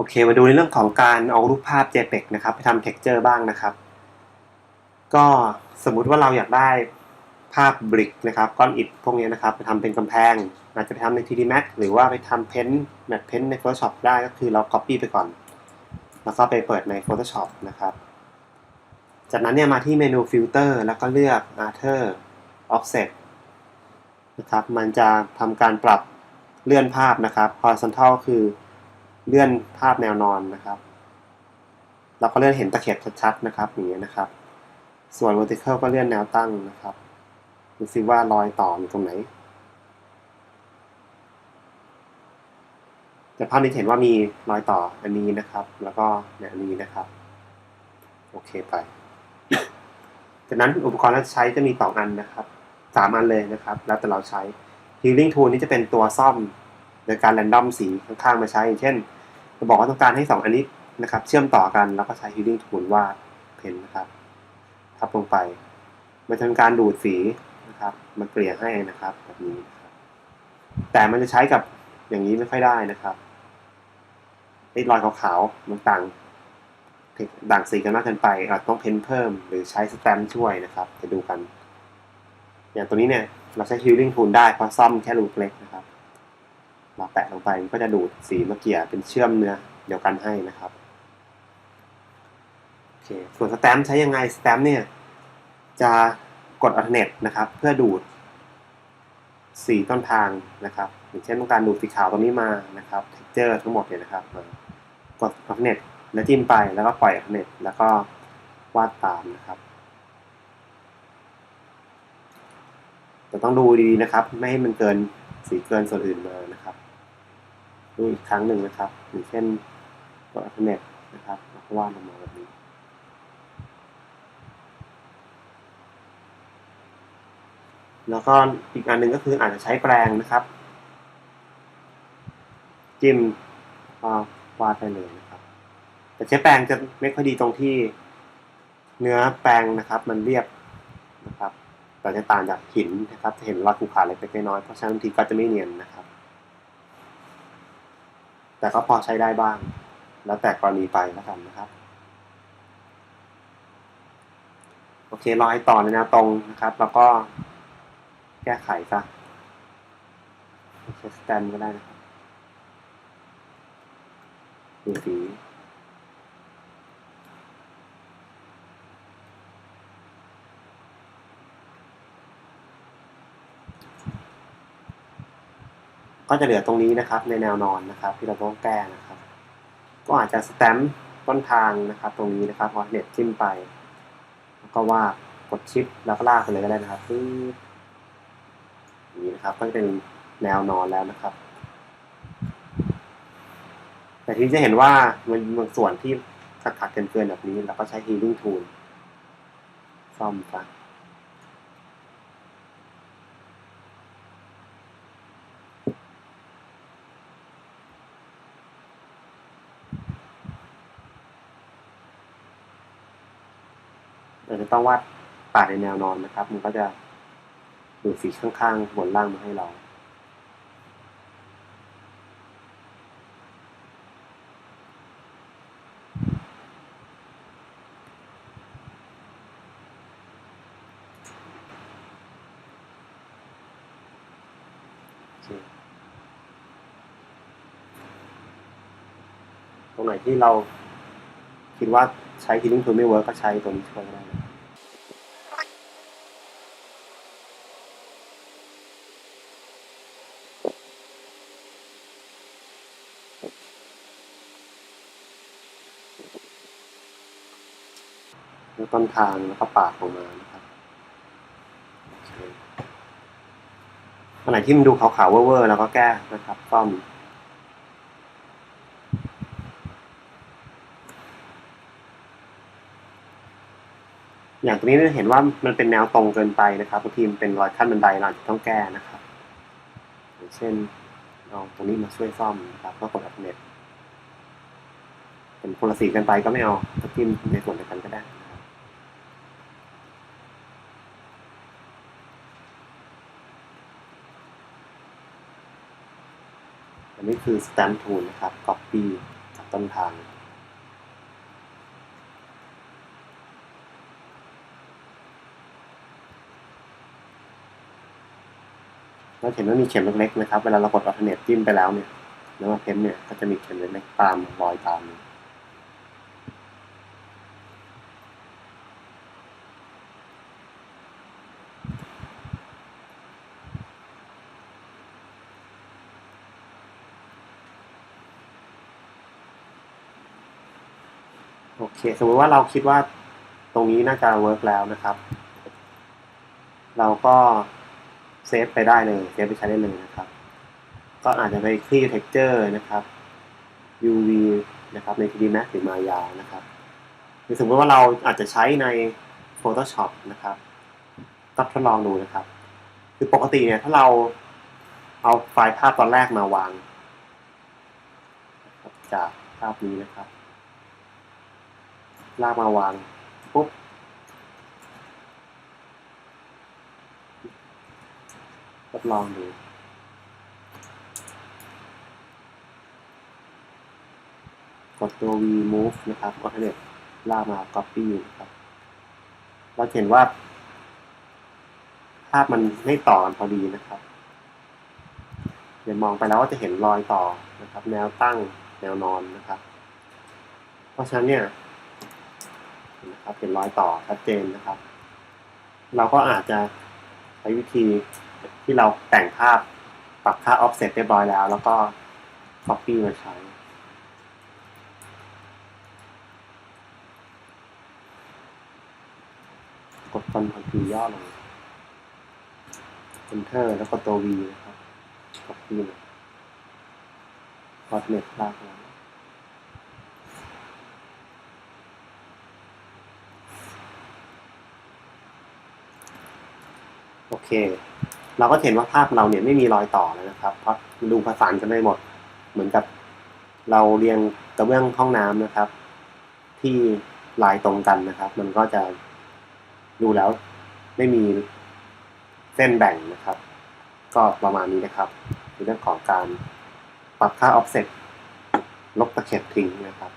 โอเค มาดูในเรื่องของการเอารูปภาพ JPEG นะครับ ไปทำ texture บ้างนะครับ ก็สมมุติว่าเราอยากได้ภาพบริกนะครับก้อนอิฐพวกนี้นะครับ ไปทำเป็นกำแพง อาจจะไปทำใน 3D Max หรือว่าไปทำเพ้นท์แบบเพ้นท์ใน Photoshop ได้ก็คือเรา Copy ไปก่อน แล้วก็ไปเปิดใน Photoshop นะครับ จากนั้นเนี่ยมาที่เมนู Filter แล้วก็เลือก Alter Offset นะครับ มันจะทำการปรับเลื่อนภาพนะครับ horizontal คือ เลื่อนภาพแนวนอนนะครับ เราก็เลื่อนเห็นตะเข็บชัดๆนะครับอย่างนี้นะครับ ส่วน vertical ก็เลื่อนแนวตั้งนะครับดูซิว่ารอยต่ออยู่ตรงไหน แต่ภาพนี้เห็นว่ามีรอยต่ออันนี้นะครับ แล้วก็อันนี้นะครับ โอเคไป จากนั้นอุปกรณ์ที่ใช้จะมีสองอันนะครับสามอันเลยนะครับ แล้วแต่เราใช้ healing tool นี้จะเป็นตัวซ่อม โดยการแรนดอมสีข้างๆมาใช้ เช่น เราบอกว่าต้องการให้สองอันนี้นะครับ เชื่อมต่อกันแล้วก็ใช้ healing tool วาดเพนนะครับ ทับลงไปมันจะเป็นการดูดสีนะครับมาเกลี่ยให้นะครับแบบนี้นะครับแต่มันจะใช้กับอย่างนี้ไม่ค่อยได้นะครับไอ้รอยขาวๆมันต่างต่างสีกันมากเกินไปอาจต้องเพ้นเพิ่ม หรือใช้สแตมป์ช่วยนะครับจะดูกัน อย่างตัวนี้เนี่ยเราใช้ healing tool ได้เพราะซ่อมแค่รูเล็กนะ เราแปะลงไปมันก็จะดูดสีมาเกี่ยเป็นเชื่อมเนื้อเดียวกันให้นะครับโอเคส่วนสแตมป์ใช้ยังไงสแตมป์เนี่ยจะกด alternate นะครับ เพื่อดูดสีต้นทางนะครับอย่างเช่นต้องการดูดสีขาวตรงนี้มานะครับ texture ทั้งหมดเนี่ยนะครับมากด alternate แล้วจิ้มไปแล้วก็ปล่อย alternate แล้วก็วาดตามนะครับแต่ต้องดูดีๆนะครับ ไม่ให้มันเกินสีเกินส่วนอื่นมานะครับ ดูอีกครั้งหนึ่งนะครับอย่างเช่นกด alternate นะครับแล้วก็วาดลงมาแบบนี้ แล้วก็อีกอันหนึ่งก็คืออาจจะใช้แปรงนะครับ จิ้มวาดได้เลยนะครับ แต่ใช้แปรงจะไม่ค่อยดีตรงที่เนื้อแปรงนะครับ มันเรียบนะครับแต่จะต่างจากหินนะครับจะเห็นรอยขูดขาเล็กๆน้อยๆเพราะฉะนั้นบางทีก็จะไม่เนียนนะครับ แต่ก็พอใช้ได้บ้าง แล้วแต่กรณีไปแล้วกันนะครับโอเครอยต่อในแนวตรงนะครับ แล้วก็แก้ไขซะใช้สแตมป์ก็ได้นะครับดูสี ก็จะเหลือตรงนี้นะครับ ในแนวนอนนะครับ ที่เราต้องแก้นะครับ ก็อาจจะสแตมป์ต้นทางนะครับ ตรงนี้นะครับพอเน็ตจิ้มไป แล้วก็วาดกดชิปแล้วก็ลากไปเลยก็ได้นะครับปึ๊บนี้นะครับ ก็จะเป็นแนวนอนแล้วนะครับ แต่ที่จะเห็นว่ามันบางส่วนที่ขัดขัดเกินเกินแบบนี้ เราก็ใช้ healing tool ซ่อมซะ เราจะต้องวาดปาดในแนวนอนนะครับ มันก็จะดูดสีข้างๆบนล่างมาให้เรา ตรงไหนที่เราคิดว่าใช้ healing tool ไม่เวิร์กก็ใช้ตัวนี้ช่วยก็ได้ แล้วต้นทางแล้วก็ปาดออกมานะครับอันไหนที่มันดูขาวๆเว่อร์ๆแล้วก็แก้นะครับซ่อมอย่างตรงนี้เนี่ยเห็นว่ามันเป็นแนวตรงเกินไปนะครับบางทีมันเป็นรอยขั้นบันไดเราจะต้องแก้นะครับ อย่างเช่นเอาตรงนี้มาช่วยซ่อมนะครับก็กดอัปเดต เป็นคนละสีกันไปก็ไม่เอาก็จิ้มในส่วนเดียวกันก็ได้อันนี้คือ stamp tool นะครับ copy ครับต้นทางเราเห็นว่ามีเข็มเล็กๆนะครับ เวลาเรากดอัลเทอร์เนทจิ้มไปแล้วเนี่ย แล้วมาเพ้นเนี่ย ก็จะมีเข็มเล็กๆตามรอยตามนี้ โอเค สมมติว่าเราคิดว่าตรงนี้น่าจะเวิร์กแล้วนะครับ เราก็เซฟไปได้เลยเซฟไปใช้ได้เลยนะครับ ก็อาจจะไปคลี่ texture นะครับ UV นะครับใน 3D Max หรือ Maya นะครับหรือสมมติว่าเราอาจจะใช้ใน Photoshop นะครับก็ทดลองดูนะครับ คือปกติเนี่ยถ้าเราเอาไฟล์ภาพตอนแรกมาวาง จากภาพนี้นะครับ ลากมาวางปุ๊บทดลองดูกดตัว V move นะครับ alternate ลากมา copy นะครับ เราเห็นว่า ภาพมันไม่ต่อกันพอดีนะครับ เดี๋ยวมองไปแล้วก็จะเห็นรอยต่อนะครับ แนวตั้งแนวนอนนะครับ เพราะฉะนั้นเนี่ย นะครับเห็นรอยต่อชัดเจนนะครับ เราก็อาจจะใช้วิธีที่เราแต่งภาพปรับค่า offset เรียบร้อยแล้ว แล้วก็ copy มาใช้กด Ctrl P ย่อลง Enter แล้วก็ตัว V นะครับ copy มา coordinate ลากมา เค เราก็เห็นว่าภาพเราเนี่ยไม่มีรอยต่อแล้วนะครับ เพราะดูผสานกันได้หมด เหมือนกับ เราเรียงกระเบื้องห้องน้ำนะครับ ที่ลายตรงกันนะครับ มันก็จะดูแล้วไม่มีเส้นแบ่งนะครับ ก็ประมาณนี้นะครับในเรื่องของการปรับค่า offset ลบตะเข็บทิ้งนะครับ